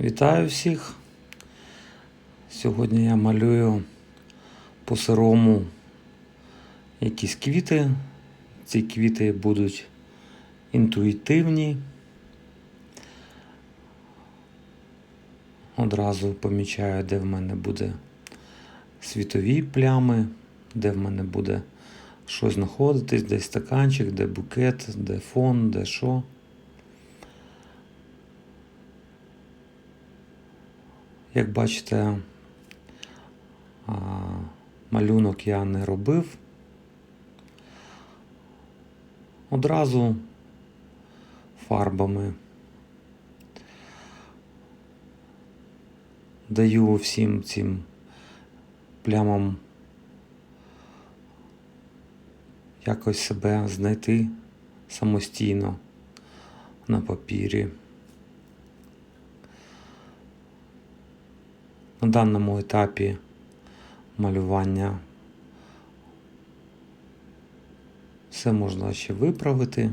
Вітаю всіх. Сьогодні я малюю по сирому якісь квіти. Ці квіти будуть інтуїтивні. Одразу помічаю, де в мене буде світові плями, де в мене буде щось знаходитись, де стаканчик, де букет, де фон, де що. Як бачите, малюнок я не робив. Одразу фарбами даю всім цим плямам якось себе знайти самостійно на папірі. На даному етапі малювання все можна ще виправити,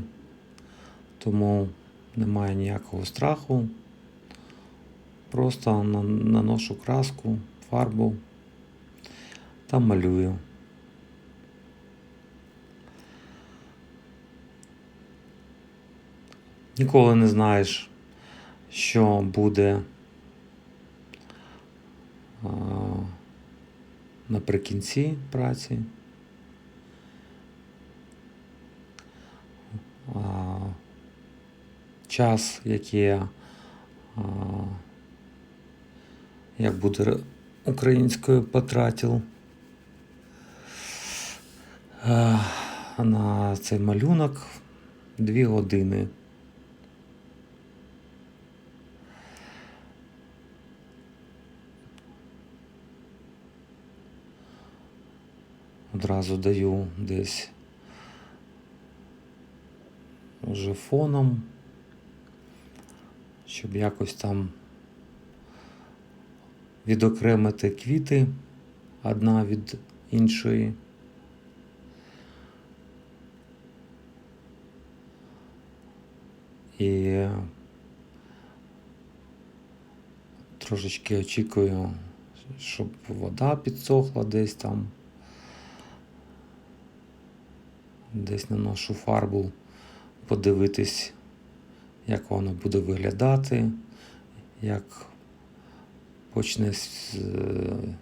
тому немає ніякого страху. Просто наношу краску, фарбу та малюю. Ніколи не знаєш, що буде наприкінці праці. Час, який як буде українською потратив на цей малюнок дві години. Одразу даю десь вже фоном, щоб якось там відокремити квіти одна від іншої. І трошечки очікую, щоб вода підсохла десь там. Десь наношу фарбу, подивитись, як воно буде виглядати, як почне е,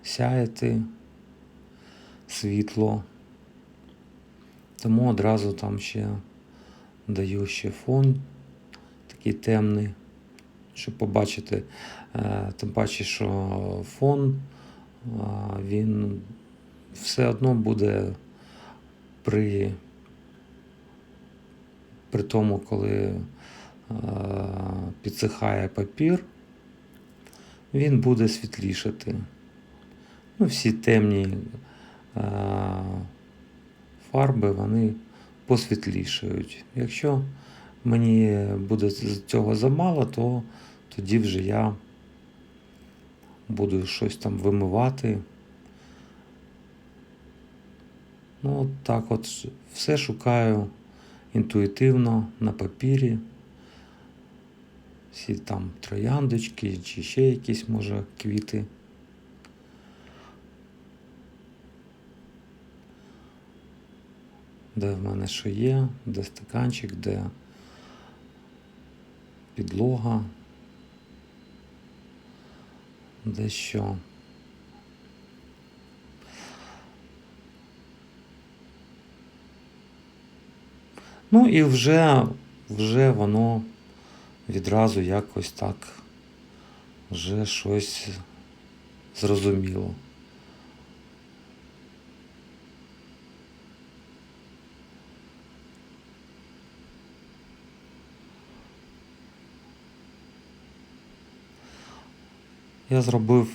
сяяти світло. Тому одразу там ще даю ще фон такий темний, щоб побачити, е, тим паче, що фон він все одно буде при, при тому, коли е, підсихає папір, він буде світлішати. Ну, всі темні е, фарби вони посвітлішають. Якщо мені буде цього замало, то тоді вже я буду щось там вимивати. Ну, от так от все шукаю інтуїтивно на папірі. Всі там трояндочки чи ще якісь, може, квіти. Де в мене що є, де стаканчик, де підлога, де що. Ну і вже, вже воно відразу якось так вже щось зрозуміло. Я зробив,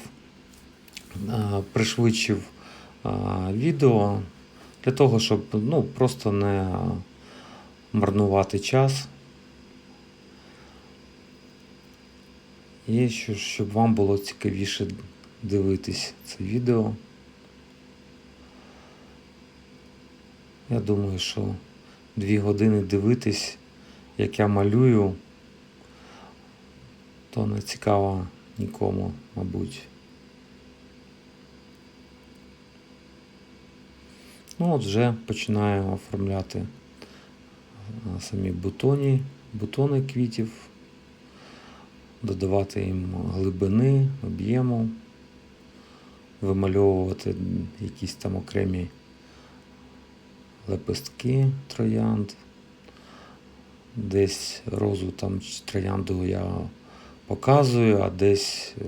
пришвидшив відео для того, щоб ну, просто не марнувати час. І що- щоб вам було цікавіше дивитись це відео. Я думаю, що дві години дивитись, як я малюю, то не цікаво нікому, мабуть. Ну от вже починаю оформляти самі бутоні, бутони квітів, додавати їм глибини, об'єму, вимальовувати якісь там окремі лепестки троянд. Десь розу там троянду я показую, а десь е,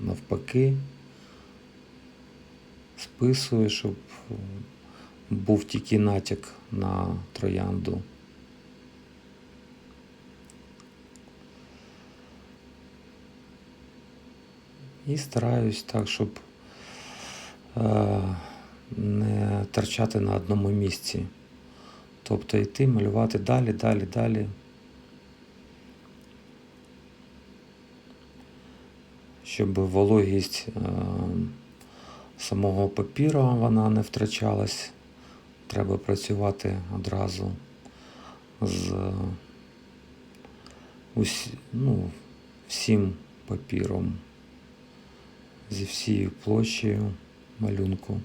навпаки списую, щоб е, був тільки натяк на троянду. І стараюсь так, щоб е, не торчати на одному місці. Тобто йти, малювати далі, далі, далі. Щоб вологість е, самого папіру вона не втрачалась. Треба працювати одразу з усі, ну, всім папіром, зі всією площею малюнку.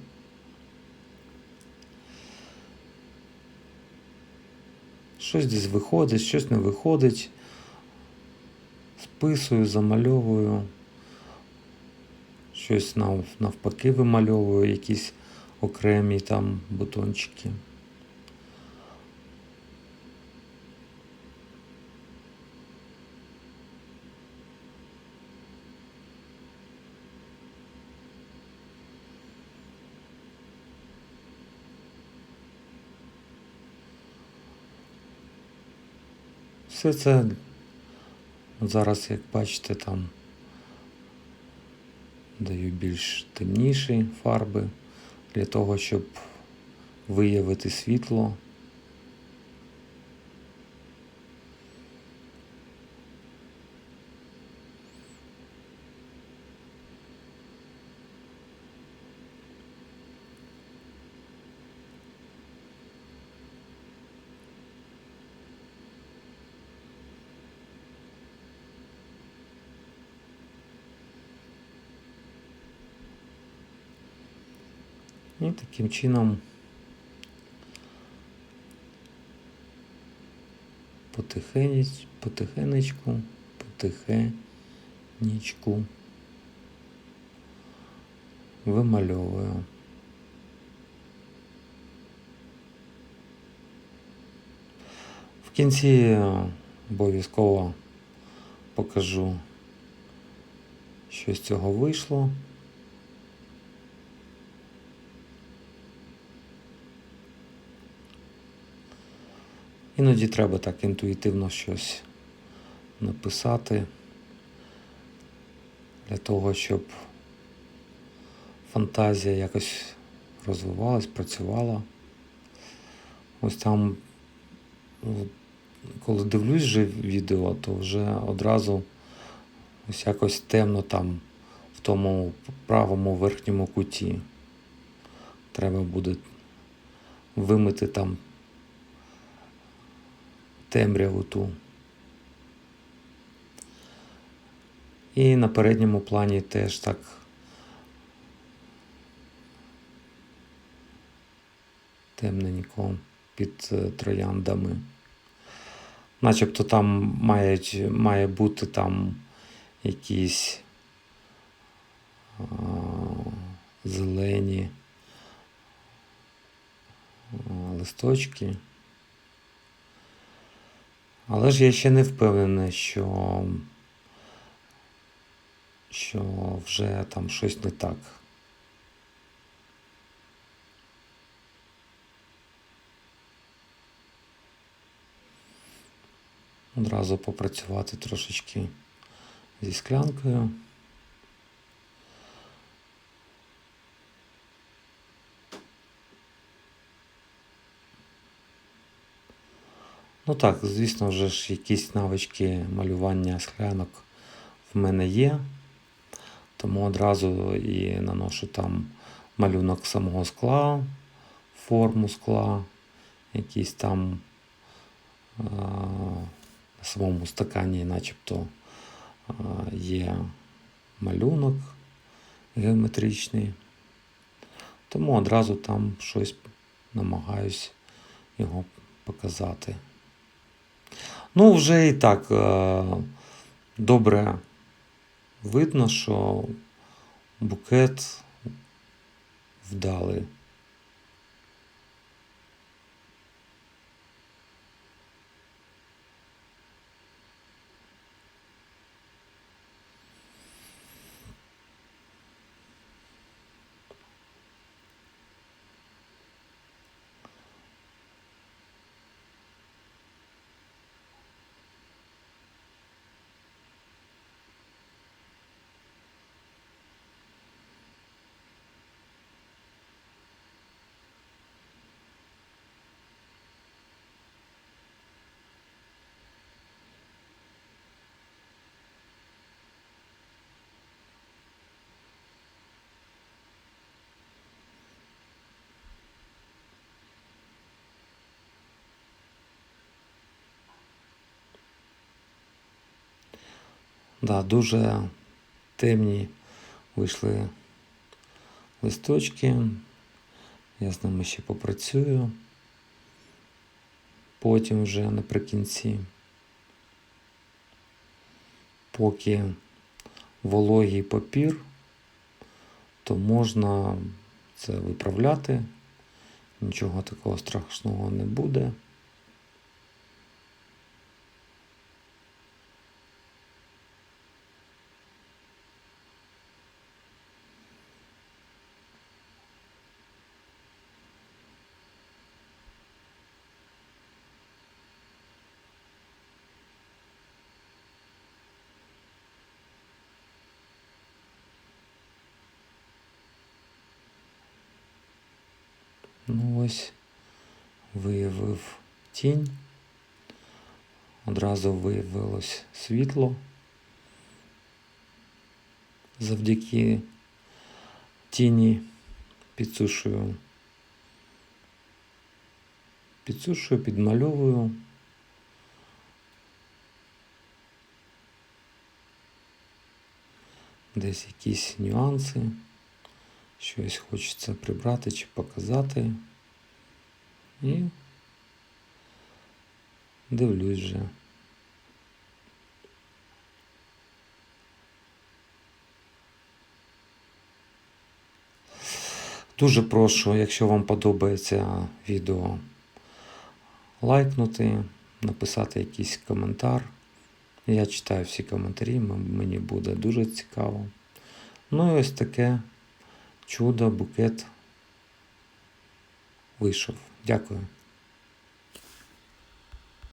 Щось десь виходить, щось не виходить. Списую, замальовую, щось нав- навпаки вимальовую, якісь окремі там бутончики. Все це зараз, як бачите, там даю більш темніші фарби для того, щоб виявити світло. І таким чином потихенець, потихенечку, потихенечку вимальовую. В кінці обов'язково покажу, що з цього вийшло. Іноді треба так інтуїтивно щось написати для того, щоб фантазія якось розвивалась, працювала. Ось там, ну, коли дивлюсь вже відео, то вже одразу ось якось темно там в тому правому верхньому куті. Треба буде вимити там темряву ту. І на передньому плані теж так темненько під е, трояндами. Начебто там мають, має бути там якісь а, зелені а, листочки. Але ж я ще не впевнений, що, що вже там щось не так. Одразу попрацювати трошечки зі склянкою. Ну так, звісно, вже ж якісь навички малювання склянок в мене є. Тому одразу і наношу там малюнок самого скла, форму скла, якісь там а, на самому стакані, начебто а, є малюнок геометричний. Тому одразу там щось намагаюсь його показати. Ну, вже і так е, добре видно, що букет вдалий. Да, дуже темні вийшли листочки. Я з ними ще попрацюю. Потім вже наприкінці. Поки вологий папір, то можна це виправляти. Нічого такого страшного не буде. Ну ось виявив тінь. Одразу виявилось світло. Завдяки тіні підсушую. Підсушую, підмальовую. Десь якісь нюанси. Щось хочеться прибрати чи показати. І дивлюсь вже. Дуже прошу, якщо вам подобається відео, лайкнути, написати якийсь коментар. Я читаю всі коментарі, мені буде дуже цікаво. Ну і ось таке чудо, букет вийшов. Дякую.